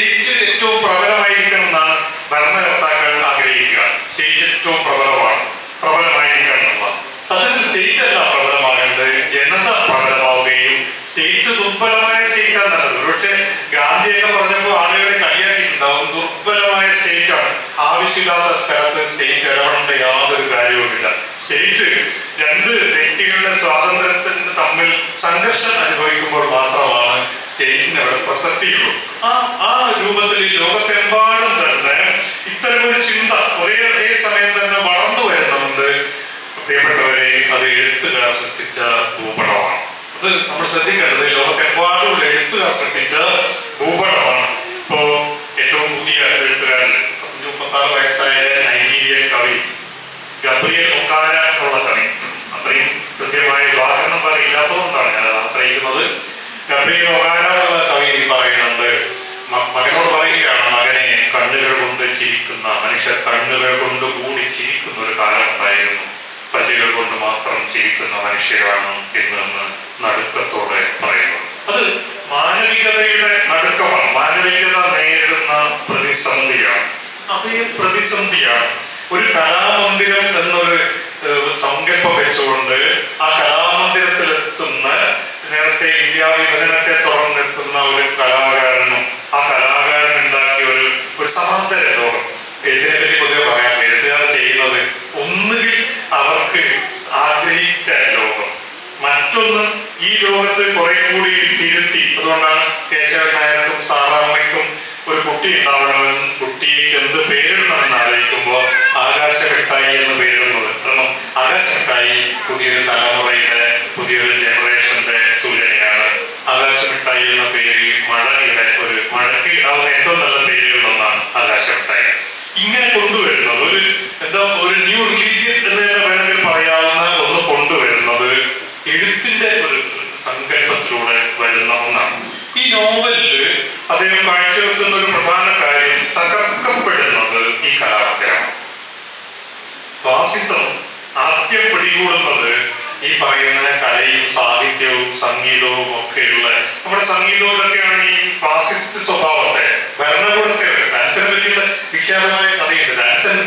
പറയാം സ്റ്റേറ്റ് ഏറ്റവും പ്രബലമായിരിക്കണം എന്നാണ് ഭരണകർത്താക്കൾ ആഗ്രഹിക്കുക. സ്റ്റേറ്റ് ഏറ്റവും പ്രബലമാണ്. പ്രബലമായിരിക്കണം എന്നുള്ള. സത്യത്തിൽ സ്റ്റേറ്റ് അല്ല പ്രബലമാകേണ്ടത്. ജനത പ്രബലമാവുകയും സ്റ്റേറ്റ് ദുർബലമായ സ്റ്റേറ്റ് ആണ് നല്ലത്. പക്ഷെ ഗാന്ധിയൊക്കെ പറഞ്ഞപ്പോൾ ആളുകളെ കളിയാക്കിയിട്ടുണ്ടാവും. ദുർബലമായ സ്റ്റേറ്റ് ആണ് ആവശ്യമില്ലാത്ത സ്ഥലത്ത് സ്റ്റേറ്റ് ഇടപെടേണ്ട യാതൊരു കാര്യവുമില്ല. സ്റ്റേറ്റ് രണ്ട് വ്യക്തികളുടെ സ്വാതന്ത്ര്യത്തിന് തമ്മിൽ സംഘർഷം അനുഭവിക്കുമ്പോൾ മാത്രമാണ് സ്റ്റേറ്റിന് അവിടെ പ്രസക്തിയുള്ളൂ. ആ ആ രൂപത്തിൽ ലോകത്തെമ്പാടും തന്നെ ഇത്തരമൊരു ചിന്ത ഒരേ അതേ സമയം തന്നെ വളർന്നു വരുന്നുണ്ട്. പ്രിയപ്പെട്ടവരെ അത് എഴുത്തുകാർ സൃഷ്ടിച്ച ഭൂപടമാണ്. അത് നമ്മൾ ശ്രദ്ധിക്കേണ്ടത് ലോകത്തെമ്പാടും എഴുത്തുകാർ സൃഷ്ടിച്ച ഭൂപടമാണ്. ഇപ്പോ ഏറ്റവും പുതിയ എഴുത്തുകാരൻ മുപ്പത്താറ് വയസ്സായ നൈജീരിയൻ കവി ഗബ്രിയൽ ഒക്കാര എന്നുള്ള കവി. അത്രയും കൃത്യമായ ഉദാഹരണം പറയില്ലാത്തതുകൊണ്ടാണ് ഞാൻ ആശ്രയിക്കുന്നത്. ഗബ്രിയൽ ഒക്കാര പറയുന്നുണ്ട്. മകനോട് പറയുകയാണ് മകനെ കണ്ണുകൾ ചിരിക്കുന്ന മനുഷ്യർ കണ്ണുകൾ കൂടി ചിരിക്കുന്ന ഒരു കാലം ഉണ്ടായിരുന്നു. മാത്രം ചിരിക്കുന്ന മനുഷ്യരാണ് എന്ന് നടുക്കത്തോടെ പറയുന്നു. അത് മാനവികതയുടെ നടുക്കമാണ്. മാനവികത നേരിടുന്ന അതേ പ്രതിസന്ധിയാണ്. ഒരു കലാമന്ദിരം എന്നൊരു സങ്കല്പം വെച്ചുകൊണ്ട് ആ കലാമന്ദിരത്തിലെത്തുന്ന നേരത്തെ ഇന്ത്യ വിഭജനത്തെ തുറന്നു നിർത്തുന്ന ഒരു കലാകാരനും ആ കലാകാരൻ ഉണ്ടാക്കിയ ഒരു ഒരു സമാന്തര ലോകം പറ്റി പൊതുവെ പറയാം എഴുത്തുകാർ ചെയ്യുന്നത് ഒന്നുകിൽ അവർക്ക് ആഗ്രഹിച്ച ലോകം. മറ്റൊന്ന് ഈ ലോകത്ത് കുറെ കൂടി തിരുത്തി. അതുകൊണ്ടാണ് കേശവൻ നായർക്കും സാറാമ്മയ്ക്കും ഒരു കുട്ടി ഉണ്ടാവണമെന്നും കുട്ടിക്ക് എന്ത് പേരിടണമെന്ന് ആലോചിക്കുമ്പോൾ ആകാശമിട്ടായി എന്ന് പേരിടുന്നത്. കാരണം ആകാശമിട്ടായി പുതിയൊരു തലമുറയുടെ പുതിയൊരു ജനറേഷന്റെ സൂചനയാണ്. ആകാശമിട്ടായി എന്ന പേരിൽ മഴയുടെ ഒരു മഴയ്ക്ക് അവർ ഏറ്റവും നല്ല പേരുകളിലൊന്നാണ് ആകാശമിട്ടായി. ഇങ്ങനെ കൊണ്ടുവരുന്നത് ഒരു എന്താ ഒരു ന്യൂ റിലീജിയൻ എന്ന് തന്നെ വേണമെങ്കിൽ പറയാവുന്ന ഒന്ന് കൊണ്ടുവരുന്നത് എഴുത്തിന്റെ ഒരു സങ്കല്പത്തിലൂടെ വരുന്ന ഒന്നാണ്. ഈ നോവലിൽ അദ്ദേഹം കാഴ്ചവെക്കുന്ന ഒരു പ്രധാന കാര്യം തകർക്കപ്പെടുന്നത് ഈ കലാപത്തിലാണ് ഫാസിസം ആദ്യം പിടികൂടുന്നത് ഈ പറയുന്ന കലയും സാഹിത്യവും സംഗീതവും ഒക്കെയുള്ള നമ്മുടെ സംഗീതത്തിലൊക്കെയാണ് ഈ ഫാസിസ്റ്റ് സ്വഭാവത്തെ ഭരണകൂടത്തെ ഡാൻസിനെ പറ്റിയുള്ള വിഖ്യാതമായ കഥയുണ്ട്. ഡാൻസൻ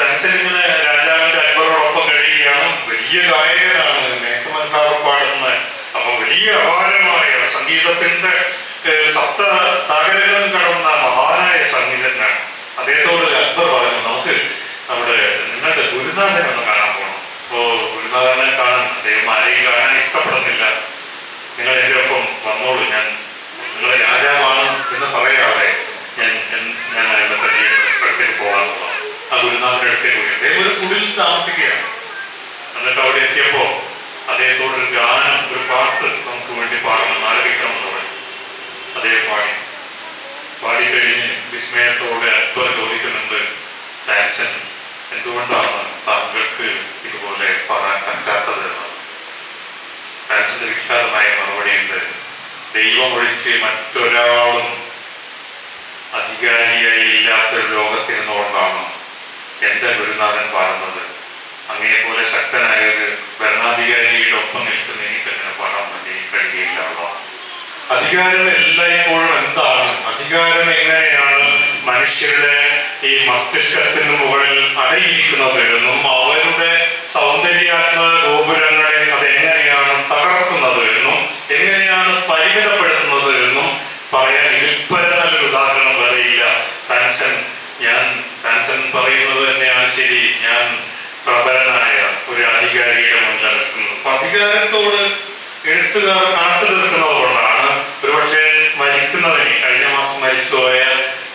ഡാൻസൻ ഇങ്ങനെ രാജാവിന്റെ അക്ബറോടൊപ്പം കഴിയുകയാണ്. വലിയ ഗായകനാണ് മേഘമൽക്കാർ പാടുന്ന അപ്പൊ വലിയ അപാരമായ സംഗീതത്തിന്റെ സപ്ത സാഗരങ്ങളും കടന്ന മഹാനായ സംഗീതജ്ഞനാണ് അദ്ദേഹത്തോട് അക്ബർ പറഞ്ഞു നമുക്ക് നമ്മുടെ നിങ്ങൾക്ക് ഗുരുനാഥനെ ഒന്ന് കാണാൻ പോകണം അപ്പോ ഗുരുനാഥനെ കാണാൻ അദ്ദേഹം ആരെയും കാണാൻ ഇഷ്ടപ്പെടുന്നില്ല. നിങ്ങൾ എന്റെ ഒപ്പം വന്നോളൂ. ഞാൻ നിങ്ങൾ രാജാവാണ് എന്ന് പറയാതെ ഞാൻ ഞാൻ- അയാളുടെ അടുത്തേക്ക് പോകാനുള്ള ആ ഗുരുനാഥന്റെ അടുത്തേക്ക് പോയി. അദ്ദേഹം ഒരു കുടിൽ താമസിക്കുകയാണ്. എന്നിട്ട് അവിടെ എത്തിയപ്പോ അദ്ദേഹത്തോട് ഒരു ഗാനം ഒരു പാട്ട് നമുക്ക് വേണ്ടി പാടണം. ആലപിക്കണം എന്ന് പറഞ്ഞു. അദ്ദേഹം പാടി. പാടിക്കഴിഞ്ഞ് വിസ്മയത്തോടെ അക്ബർ ചോദിക്കുന്നുണ്ട് ടാൻസൻ എന്തുകൊണ്ടാണ് താങ്കൾക്ക് ഇതുപോലെ പറയാൻ പറ്റാത്തതെന്ന് മനസ്സിന്റെ വിഖ്യാതമായ മറുപടിയുണ്ട് ദൈവം ഒഴിച്ച് മറ്റൊരാളും അധികാരിയായി ഇല്ലാത്തൊരു ലോകത്തിരുന്നുകൊണ്ടാണ് എന്റെ ഗുരുനാഥൻ പാടുന്നത്. അങ്ങേപോലെ ശക്തനായ ഒരു ഭരണാധികാരിയുടെ ഒപ്പം നിൽക്കുന്ന എനിക്ക് അങ്ങനെ പാടാൻ വേണ്ടി കഴിയുകയില്ല അധികാരം എല്ലായ്പ്പോഴും എന്താണ്? അധികാരം എങ്ങനെയാണ് മനുഷ്യരുടെ ഈ മസ്തിഷ്കത്തിന് മുകളിൽ അടയിരിക്കുന്നത് എന്നും അവരുടെ സൗന്ദര്യാത്മക ഗോപുരങ്ങളെ അത് എങ്ങനെയാണ് തകർക്കുന്നത് എന്നും എങ്ങനെയാണ് പരിമിതപ്പെടുത്തുന്നത് എന്നും പറയാൻ ഇതിൽ നല്ല ഉദാഹരണം വരെയില്ല ടാൻസൻ ഞാൻ ടാൻസൻ പറയുന്നത് തന്നെയാണ് ശരി. ഞാൻ പ്രബലനായ ഒരു അധികാരിയുടെ മുന്നിൽ നിൽക്കുന്നത് അപ്പൊ അധികാരത്തോട് എഴുത്തുകാർ കണക്ക് തീർക്കുന്നത് കൊണ്ടാണ് ഒരുപക്ഷെ മരിക്കുന്നതിന് കഴിഞ്ഞ മാസം മരിച്ചുപോയ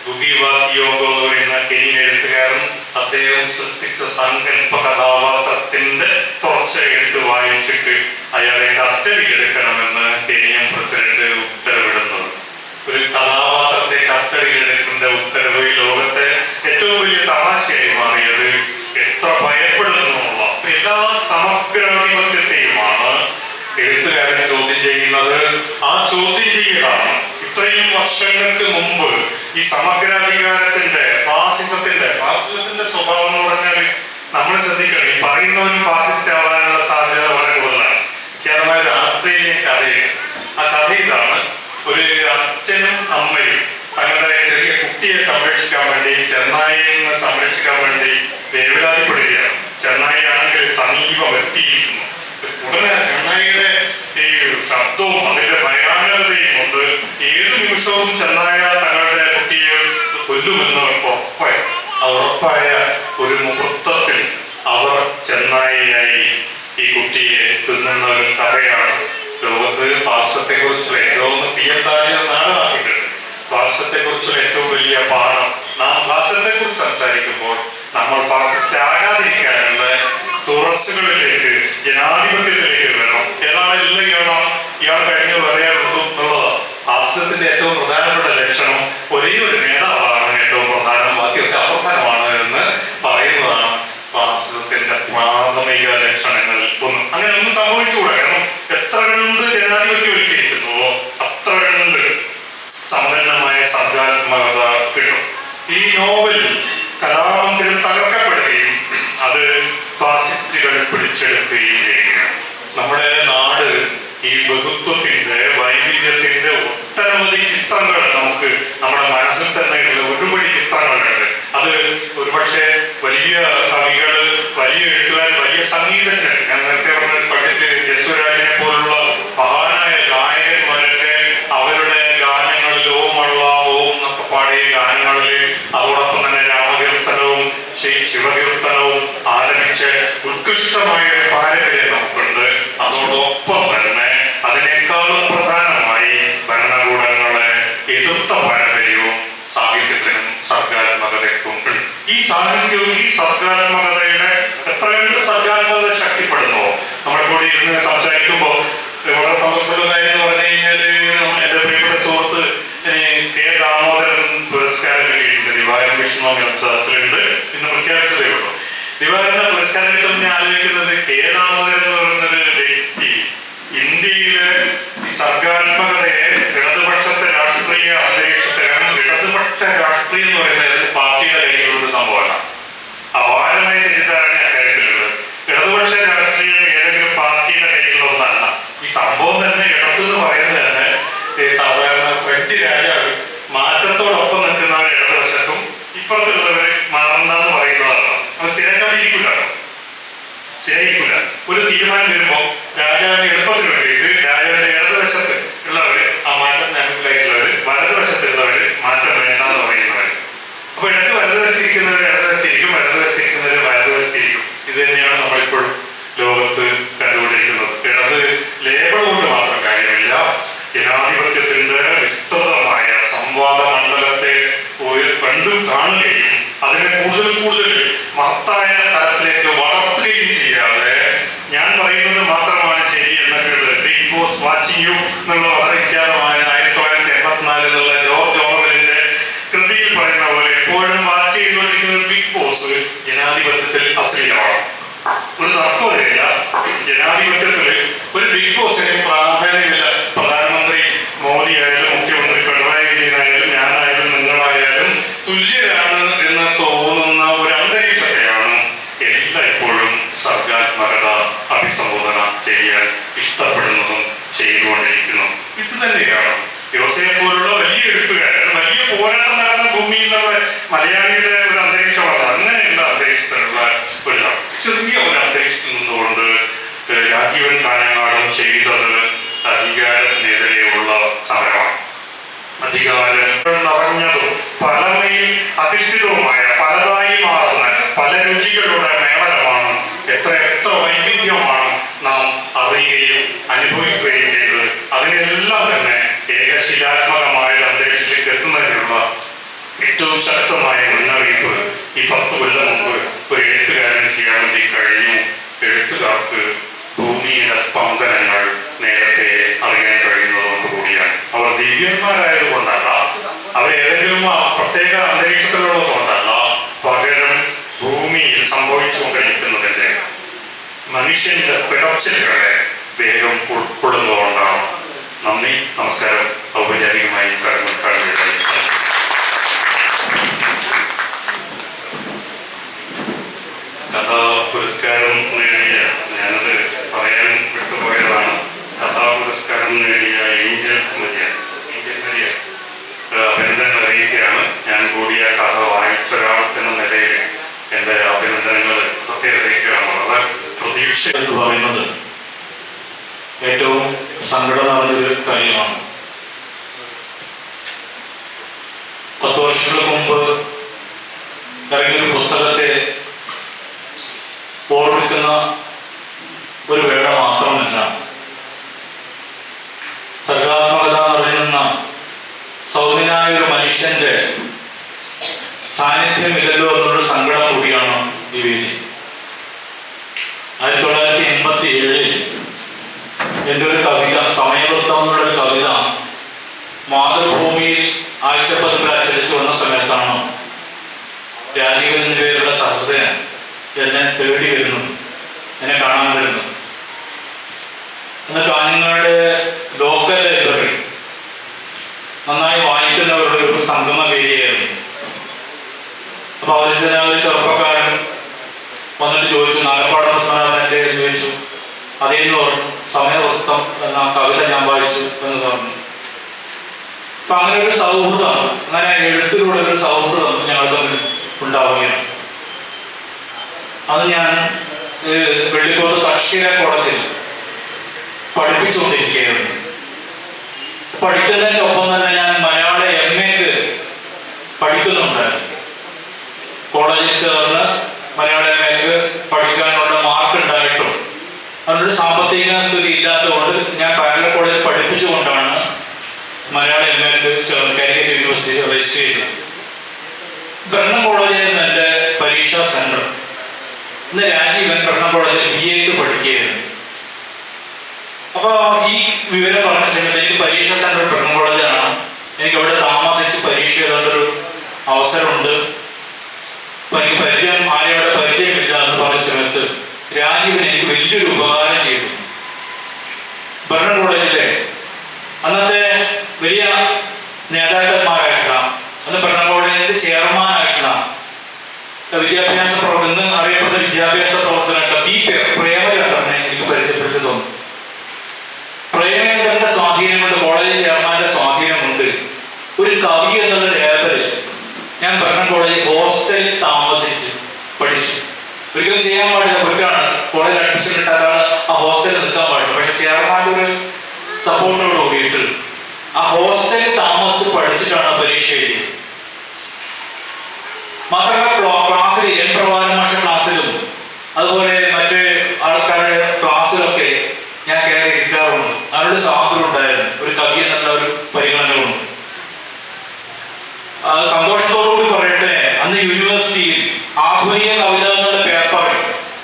ഗുഗിവാത്തിയോഗോ എന്ന് പറയുന്ന കെനിയൻ എഴുത്തുകാരൻ അദ്ദേഹം സൃഷ്ടിച്ച സങ്കല്പ കഥാപാത്രത്തിന്റെ തുടർച്ച എടുത്ത് വായിച്ചിട്ട് അയാളെ കസ്റ്റഡി എടുക്കണമെന്ന് കെനിയൻ പ്രസിഡന്റ് ഉത്തരവിടുന്നത്. ഒരു കഥാപാത്രത്തെ കസ്റ്റഡിയിൽ എടുക്കുന്ന ഉത്തരവ് ലോകത്തെ ഏറ്റവും വലിയ തമാശയായി മാറിയത് എത്ര ഭയപ്പെടുന്നു എല്ലാ സമഗ്രാധിപത്യത്തെയുമാണ് എഴുത്തുകാരൻ ചോദ്യം ചെയ്യുന്നത്. ആ ചോദ്യം ചെയ്യലാണ് ഇത്രയും വർഷങ്ങൾക്ക് മുമ്പ് ഈ സമഗ്രാധികാരത്തിന്റെ ഫാസിസത്തിന്റെ ഫാസിസത്തിന്റെ സ്വഭാവം എന്ന് പറഞ്ഞാൽ നമ്മൾ ശ്രദ്ധിക്കണം. ഈ പറയുന്നവനും ഫാസിസ്റ്റ് ആവാനുള്ള സാധ്യത വളരെ കൂടുതലാണ്. കേരളമായ ഒരു ആസ്ട്രേലിയൻ കഥയാണ് ആ കഥ ഇതാണ് ഒരു അച്ഛനും അമ്മയും തങ്ങളുടെ ചെറിയ കുട്ടിയെ സംരക്ഷിക്കാൻ വേണ്ടി ചെന്നായി നിന്ന് സംരക്ഷിക്കാൻ വേണ്ടി വേവലാതിപ്പെടുകയാണ് ചെന്നായി ആണെങ്കിൽ സമീപം എത്തിയിരിക്കുന്നു. ഉടനെ ചെന്നായിയുടെ ഈ ശബ്ദവും അതിന്റെ ഭയാനകതയും കൊണ്ട് ഏത് നിമിഷവും ചെന്നായ തങ്ങളുടെ കുട്ടിയെ കൊല്ലുമെന്ന് ഉറപ്പായ ഒരു മുഹൂർത്തത്തിൽ അവർ ചെന്നായിയായി ഈ കുട്ടിയെ തിന്നുന്ന ഒരു കഥയാണ്. ലോകത്ത് ഫാസത്തെ കുറിച്ചുള്ള ഏറ്റവും പി എം താഴെ നാടാക്കിയിട്ടുണ്ട് ഫാസത്തെ കുറിച്ചുള്ള ഏറ്റവും വലിയ പാഠം നാം ഫാസത്തെ കുറിച്ച് സംസാരിക്കുമ്പോൾ നമ്മൾ ഫാസിസ്റ്റ് ആകാതിരിക്കാനുള്ള തുറസ്സുകളിലേക്ക് ജനാധിപത്യത്തിലേക്ക് വരണം. ഏതാണ് എല്ലാം ഇയാളാണ് ഇയാൾ കഴിഞ്ഞ് പറയാറുള്ളൂ എന്നുള്ളതാണ് ഏറ്റവും പ്രധാനപ്പെട്ട ലക്ഷണം ഒരേ ഒരു നേതാവാണ് ഏറ്റവും പ്രധാനം ബാക്കിയൊക്കെ അപ്രധാനമാണ് എന്ന് പറയുന്നതാണ് ഫാസിസത്തിന്റെ പ്രാഥമിക ലക്ഷണങ്ങളിൽ ഒന്ന്. അങ്ങനെ ഒന്നും സംഭവിച്ചുകൂടാ. കാരണം എത്ര കണ്ട് ജനാധിപത്യവൽക്കരിക്കുന്നുവോ അത്ര കണ്ട് സമ്പന്നമായ സർഗാത്മകത കിട്ടും. ഈ നോവൽ കലാമന്ദിരം തകർക്കപ്പെടുകയും അത് ഫാസിസ്റ്റുകൾ പിടിച്ചെടുക്കുകയും സാഹിത്യത്തിനും സർഗാത്മകതയ്ക്കും ഈ സാഹിത്യവും ഈ സർഗാത്മകതയുടെ എത്രയുണ്ട് സർഗാത്മകത ശക്തിപ്പെടുന്നു? നമ്മൾ കൂടി ഇരുന്ന് സംസാരിക്കുമ്പോൾ വളരെ സന്തോഷമുള്ള കാര്യം എന്ന് പറഞ്ഞു കഴിഞ്ഞാൽ എന്റെ പ്രിയപ്പെട്ട സുഹൃത്ത് കെ ദാമോദരൻ പുരസ്കാരം കിട്ടിയിട്ടുണ്ട് ദിവാകരൻ വിഷ്ണു സദസ്സിലുണ്ട്. ഇന്ന് പ്രഖ്യാപിച്ചതേ ഉള്ളൂ. ദിവാകരന് പുരസ്കാരം കിട്ടുമെന്ന് ഞാൻ ആലോചിക്കുന്നത് കെ അത് സ്ഥിരക്കാതിരിക്കില്ല ഒരു തീരുമാനം വരുമ്പോൾ രാജാവിന്റെ എളുപ്പത്തിന് വേണ്ടിയിട്ട് രാജാവിന്റെ ഇടതുവശത്ത് ഉള്ളവര് ആ മാറ്റം അനുകൂലമായിട്ടുള്ളവര് വലതുവശത്തുള്ളവര് മാറ്റം വേണ്ട എന്ന് പറയുന്നവര്. അപ്പൊ ഇടയ്ക്ക് വലതുവശത്തിരിക്കുന്നവർ ഇടതുവശത്തിരിക്കും ഇടതുവശത്തിരിക്കുന്നവർ വലതുവശത്തിരിക്കും. ഇത് തന്നെയാണ് നമ്മളിപ്പോഴും ലോകത്ത് കണ്ടുകൊണ്ടിരിക്കുന്നത്. ഇടത് ലേബൽ കൊണ്ട് മാത്രം കാര്യമില്ല. ജനാധിപത്യത്തിന്റെ വിസ്തൃതമായ സംവാദ മണ്ഡലത്തെ കണ്ടു കാണുകയും അതിനെ കൂടുതൽ കൂടുതൽ മഹത്തായ തലത്തിലേക്ക് വളർത്തുകയും ചെയ്യാതെ ഞാൻ പറയുന്നത് മാത്രമാണ് ശരി എന്നൊക്കെയുള്ളത് ബിഗ് ബോസ് വാച്ചിങ് യു എന്നുള്ള വളരെ വിഖ്യാതമായ ആയിരത്തി തൊള്ളായിരത്തി എൺപത്തിനാലിൽ നിന്നുള്ള ജോർജ് ഓർവലിന്റെ കൃതിയിൽ പറയുന്ന പോലെ എപ്പോഴും വാച്ച് ചെയ്തുകൊണ്ടിരിക്കുന്ന ബിഗ് ബോസ് ജനാധിപത്യത്തിൽ അശ്ലീലമാണ്. ഒരു തർക്കമില്ല ജനാധിപത്യത്തിൽ ഒരു ബിഗ് ബോസിന് പ്രാധാന്യമില്ല. പ്രധാനമന്ത്രി മോദി ആയാലും മുഖ്യമന്ത്രി പിണറായി വിജയനായാലും ഞാനായാലും നിങ്ങളായാലും തുല്യരാണ് എന്ന് തോന്നുന്ന ഒരു അന്തരീക്ഷത്തെയാണ് എല്ലായ്പ്പോഴും സർഗാത്മകത അഭിസംബോധന ചെയ്യാൻ ഇഷ്ടപ്പെടുന്നതും ചെയ്തുകൊണ്ടിരിക്കുന്നു. ഇത് തന്നെയാണ് യോസയെ പോലുള്ള വലിയ എഴുത്തുകാരൻ വലിയ പോരാട്ടം നടന്ന ഭൂമിയിൽ നിന്നുള്ള മലയാളിയുടെ ഒരു അന്തരീക്ഷമാണ്. അങ്ങനെയുള്ള അന്തരീക്ഷത്തിലുള്ള ഒരു ചെറിയ ഒരു അന്തരീക്ഷത്തിൽ നിന്നുകൊണ്ട് രാജീവൻ കാനങ്ങാടും ചെയ്തത് അധികാരത്തിനെതിരെയുള്ള സമരമാണ്. അധികാരം നിറഞ്ഞതും പലമയിൽ അധിഷ്ഠിതവുമായ പലതായി മാറുന്ന പല രുചികളുടെ മേളനമാണ് എത്ര എത്ര വൈവിധ്യമാണ് അറിയുകയും അനുഭവിക്കുകയും ചെയ്തത്. അതിനെല്ലാം തന്നെ ഏകശിലാത്മകമായ അന്തരീക്ഷത്തിലേക്ക് എത്തുന്നതിനുള്ള ഏറ്റവും ശക്തമായ മുന്നറിയിപ്പ് ഈ പത്ത് കൊല്ലം മുമ്പ് ഒരു എഴുത്തുകാരന് ചെയ്യാൻ വേണ്ടി കഴിഞ്ഞു. എഴുത്തുകാർക്ക് ഭൂമിയിലെ സ്പന്ദനങ്ങൾ നേരത്തെ അറിയാൻ കഴിയുന്നതുകൊണ്ട് കൂടിയാണ്. അവർ ദിവ്യന്മാരായതുകൊണ്ടല്ല അവർ ഏതെങ്കിലും പ്രത്യേക അന്തരീക്ഷത്തിലുള്ളതുകൊണ്ടല്ല പകരം ഭൂമിയിൽ സംഭവിച്ചുകൊണ്ടിരിക്കുന്നതിന്റെ മനുഷ്യന്റെ പിടച്ചിലുകളെ വേഗം ഉൾക്കൊള്ളുന്നതുകൊണ്ടാണ് നന്ദി നമസ്കാരം. ഔപചാരികമായി ചടങ്ങ് കഥാ പുരസ്കാരം നേടിയ ഞാനത് പറയാൻ വിട്ടുപോയതാണ്. കഥാ പുരസ്കാരം നേടിയ ഏഞ്ചൽ മരിയ ഏഞ്ചൽ മരിയ അഭിനന്ദനം അറിയിക്കുകയാണ്. ഞാൻ കൂടിയ കഥ വായിച്ച ഒരാൾ എന്ന നിലയിൽ എന്റെ അഭിനന്ദനങ്ങൾ പ്രത്യേകം അറിയിക്കുകയാണ്. വളരെ പ്രതീക്ഷ എന്ന് പറയുന്നത് ഏറ്റവും സങ്കടം നിറഞ്ഞൊരു കാര്യമാണ്. പത്ത് വർഷങ്ങൾക്ക് മുമ്പ് ഇറങ്ങിയൊരു പുസ്തകത്തെ ഓർമ്മിക്കുന്ന ഒരു വേള മാത്രമല്ല. സർഗാത്മകത അറിയുന്ന സൗമ്യനായ ഒരു മനുഷ്യന്റെ സാന്നിധ്യമില്ലല്ലോ എന്നുള്ള സങ്കടം കൂടിയാണ് ഈ വേദി ആയിരത്തി തൊള്ളായിരത്തി എൺപത്തി ഏഴിൽ എന്റെ ഒരു കവിത സമയവൃത്തം എന്നുള്ള ഒരു കവിത മാതൃഭൂമിയിൽ ആഴ്ചപ്പതിപ്പിൽ അച്ചടിച്ചു വന്ന സമയത്താണ് രാജീവൻ എന്ന പേരുള്ള സഹൃദയൻ എന്നെ തേടി വരുന്നു എന്നെ കാണാൻ വരുന്നു അന്ന് കാഞ്ഞങ്ങാട് ലോക്കൽ ലൈബ്രറി നന്നായി വായിക്കുന്നവരുടെ ഒരു സംഗമ വേദിയായിരുന്നു അപ്പൊ അവർ ചെറുപ്പക്കാർ വന്നിട്ട് ചോദിച്ചു നാലപ്പാടം പത്മനാഭനല്ലേ എന്ന് ചോദിച്ചു അതേന്ന് പറഞ്ഞു സമയവൃത്തം എന്ന കവിത ഞാൻ വായിച്ചു എന്ന് പറഞ്ഞു അപ്പൊ അങ്ങനെ ഒരു സൗഹൃദം അങ്ങനെ എഴുത്തിലൂടെ ഒരു സൗഹൃദം ഞങ്ങൾ തമ്മിൽ ഉണ്ടാവുകയാണ്. അത് ഞാൻ വെള്ളിക്കോത്ത് തക്ഷീര കോളേജിൽ പഠിപ്പിച്ചുകൊണ്ടിരിക്കുകയായിരുന്നു. പഠിക്കുന്നതിന്റെ ഒപ്പം തന്നെ ഞാൻ മലയാള എം എക്ക് പഠിക്കുന്നുണ്ടായിരുന്നു കോളേജിൽ ചേർന്ന് മലയാളം മേഖല പഠിക്കാനുള്ള മാർക്ക് ഉണ്ടായിട്ടും അതിനൊരു സാമ്പത്തിക സ്ഥിതി ഇല്ലാത്തതുകൊണ്ട് ഞാൻ പാരല കോളേജിൽ പഠിപ്പിച്ചുകൊണ്ടാണ് മലയാളം എം എക്ക് ചേർന്ന് കാലിക്കറ്റ് ചെയ്തത് ബ്രണ്ണൻ കോളേജിൽ എന്റെ പരീക്ഷാ സെന്റർ ഇന്ന് രാജീവൻ ബ്രണ്ണൻ കോളേജിൽ ബി എക്ക് പഠിക്കുകയായിരുന്നു. അപ്പോൾ ഈ വിവരം പറഞ്ഞ സമയത്ത് എനിക്ക് പരീക്ഷാ സെന്റർ ബ്രണ്ണൻ കോളേജാണ് എനിക്ക് അവിടെ താമസിച്ച് പരീക്ഷ എഴുതേണ്ടൊരു അവസരമുണ്ട്. അപ്പൊ എനിക്ക് പരിചയം ആരെയും അവിടെ പരിചയമില്ല എന്ന് പറഞ്ഞ സമയത്ത് രാജീവൻ എനിക്ക് വലിയൊരു ഉപകാരം ചെയ്തു. ഭരണ കോളേജിലെ അന്നത്തെ വലിയ നേതാക്കന്മാരായിട്ടുള്ള അന്ന് ഭരണ കോളേജിന്റെ ചെയർമാനായിട്ടുള്ള വിദ്യാഭ്യാസ പ്രവർത്തനം ഇന്ന് അറിയപ്പെടുന്ന വിദ്യാഭ്യാസ പ്രവർത്തനമായിട്ടുള്ള ബി പി പ്രേമചന്ദ്രനെ എനിക്ക് പരിചയപ്പെടുത്തി തന്നു പ്രേമചന്ദ്രന്റെ സ്വാധീനം കൊണ്ട് കോളേജ് ചെയർമാന്റെ സ്വാധീനം കൊണ്ട് ഒരു കവി എന്നുള്ള ലേബലിൽ ഞാൻ കോളേജിൽ ഹോസ്റ്റലിൽ താമസിച്ച് പഠിച്ചു. ഒരിക്കലും ചെയ്യാൻ പാടില്ല. കുറ്റാണ് കോളേജിൽ അഡ്മിഷൻ കിട്ടാത്ത ആ ഹോസ്റ്റലിൽ നിൽക്കാൻ പാടില്ല. പക്ഷെ ചെയർമാന്റെ ഒരു സപ്പോർട്ടോട് കൂടിയിട്ട് ആ ഹോസ്റ്റലിൽ താമസിച്ച് പഠിച്ചിട്ടാണ് പരീക്ഷ എഴുതിയത്. മാത്രമല്ല ക്ലാ- ക്ലാസ്സിൽ എൻ പ്രഭാകരൻ മാഷ ക്ലാസ്സിലും അതുപോലെ മറ്റ് ആൾക്കാരുടെ ക്ലാസ്സിലൊക്കെ ഞാൻ കയറി ഇരിക്കാറുണ്ട് അതിനൊരു സ്വാതന്ത്ര്യം ഉണ്ടായിരുന്നു ഒരു കവി എന്നുള്ള ഒരു പരിഗണനകളുണ്ട് ആ, സന്തോഷത്തോടുകൂടി പറയട്ടെ അന്ന് യൂണിവേഴ്സിറ്റിയിൽ ആധുനിക കവിത എന്നുള്ള പേപ്പറിൽ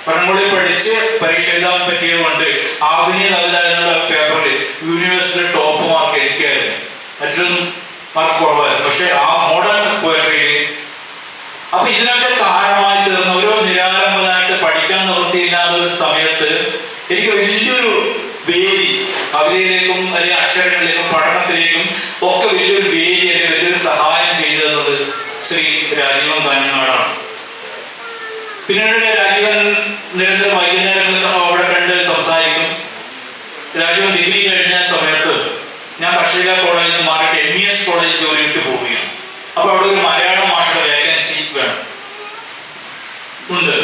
പഴങ്കുളി പഠിച്ച് പരീക്ഷ എഴുതാൻ പറ്റിയത് കൊണ്ട് ആധുനിക കവിത എന്നുള്ള പേപ്പറിൽ യൂണിവേഴ്സിറ്റി ടോപ്പ് മാർക്ക് എനിക്കായിരുന്നു. മറ്റൊന്നും മാർക്ക് കുറവായിരുന്നു. പക്ഷെ ആ മോഡേൺ പോയട്രിയിൽ അപ്പൊ ഇതിനൊക്കെ കാരണമായി തീർന്ന. ഓരോ നിരാലംബനായിട്ട് പഠിക്കാൻ നിവൃത്തിയില്ലാത്ത ഒരു സമയത്ത് എനിക്ക് വലിയൊരു വേദി കവിതയിലേക്കും അല്ലെങ്കിൽ അക്ഷരങ്ങളിലേക്കും പഠനത്തിലേക്കും ഒക്കെ വലിയൊരു വേദി അല്ലെങ്കിൽ വലിയൊരു സഹായം ചെയ്തു തന്നത് ശ്രീ രാജീവൻ കാഞ്ഞങ്ങാടാണ്. പിന്നീട് രാജീവൻ നിരന്തരം വൈകുന്നേരങ്ങളിൽ കോളേജിൽ നിന്ന് മാറിയിട്ട് എം ഇ എസ് കോളേജിൽ ജോലി ഇട്ട് പോവുകയാണ്. അപ്പൊ അവിടെ ഒരു മലയാളം മാഷയുടെ വേക്കൻസി വേണം. ഉണ്ട്.